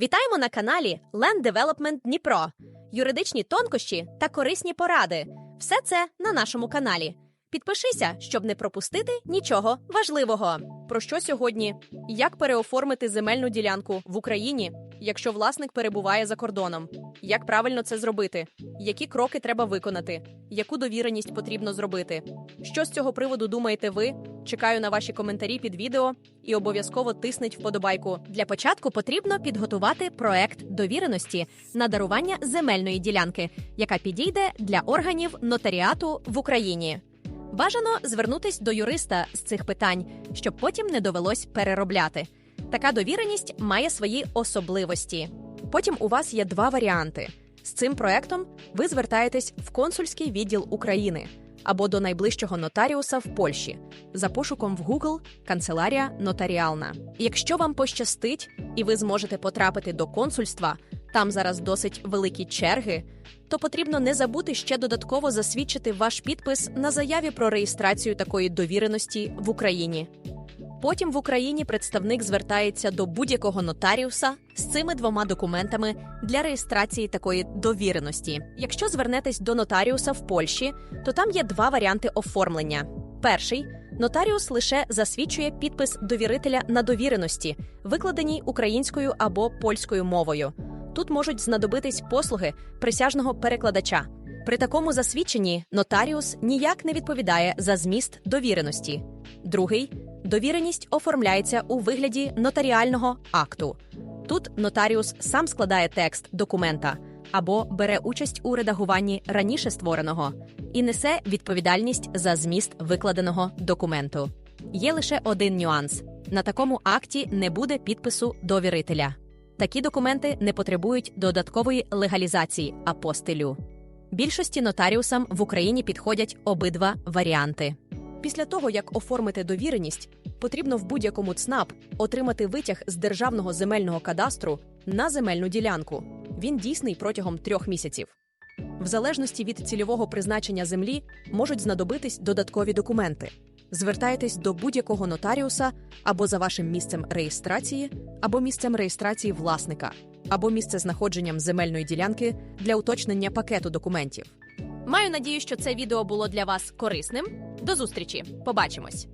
Вітаємо на каналі Land Development Дніпро. Юридичні тонкощі та корисні поради. Все це на нашому каналі. Підпишися, щоб не пропустити нічого важливого. Про що сьогодні? Як переоформити земельну ділянку в Україні, якщо власник перебуває за кордоном? Як правильно це зробити? Які кроки треба виконати? Яку довіреність потрібно зробити? Що з цього приводу думаєте ви? Чекаю на ваші коментарі під відео і обов'язково тисніть вподобайку. Для початку потрібно підготувати проект довіреності на дарування земельної ділянки, яка підійде для органів нотаріату в Україні. Бажано звернутись до юриста з цих питань, щоб потім не довелось переробляти. Така довіреність має свої особливості. Потім у вас є два варіанти. З цим проектом ви звертаєтесь в консульський відділ України або до найближчого нотаріуса в Польщі за пошуком в Google канцеларія нотаріална. Якщо вам пощастить і ви зможете потрапити до консульства, там зараз досить великі черги, то потрібно не забути ще додатково засвідчити ваш підпис на заяві про реєстрацію такої довіреності в Україні. Потім в Україні представник звертається до будь-якого нотаріуса з цими двома документами для реєстрації такої довіреності. Якщо звернетесь до нотаріуса в Польщі, то там є два варіанти оформлення. Перший нотаріус лише засвідчує підпис довірителя на довіреності, викладеній українською або польською мовою. Тут можуть знадобитись послуги присяжного перекладача. При такому засвідченні нотаріус ніяк не відповідає за зміст довіреності. Другий довіреність оформляється у вигляді нотаріального акту. Тут нотаріус сам складає текст документа або бере участь у редагуванні раніше створеного і несе відповідальність за зміст викладеного документу. Є лише один нюанс: на такому акті не буде підпису довірителя. Такі документи не потребують додаткової легалізації апостилю. Більшості нотаріусам в Україні підходять обидва варіанти. Після того, як оформити довіреність, потрібно в будь-якому ЦНАП отримати витяг з державного земельного кадастру на земельну ділянку. Він дійсний протягом трьох місяців. В залежності від цільового призначення землі можуть знадобитись додаткові документи. Звертайтесь до будь-якого нотаріуса або за вашим місцем реєстрації, або місцем реєстрації власника, або місцезнаходженням земельної ділянки для уточнення пакету документів. Маю надію, що це відео було для вас корисним. До зустрічі! Побачимось!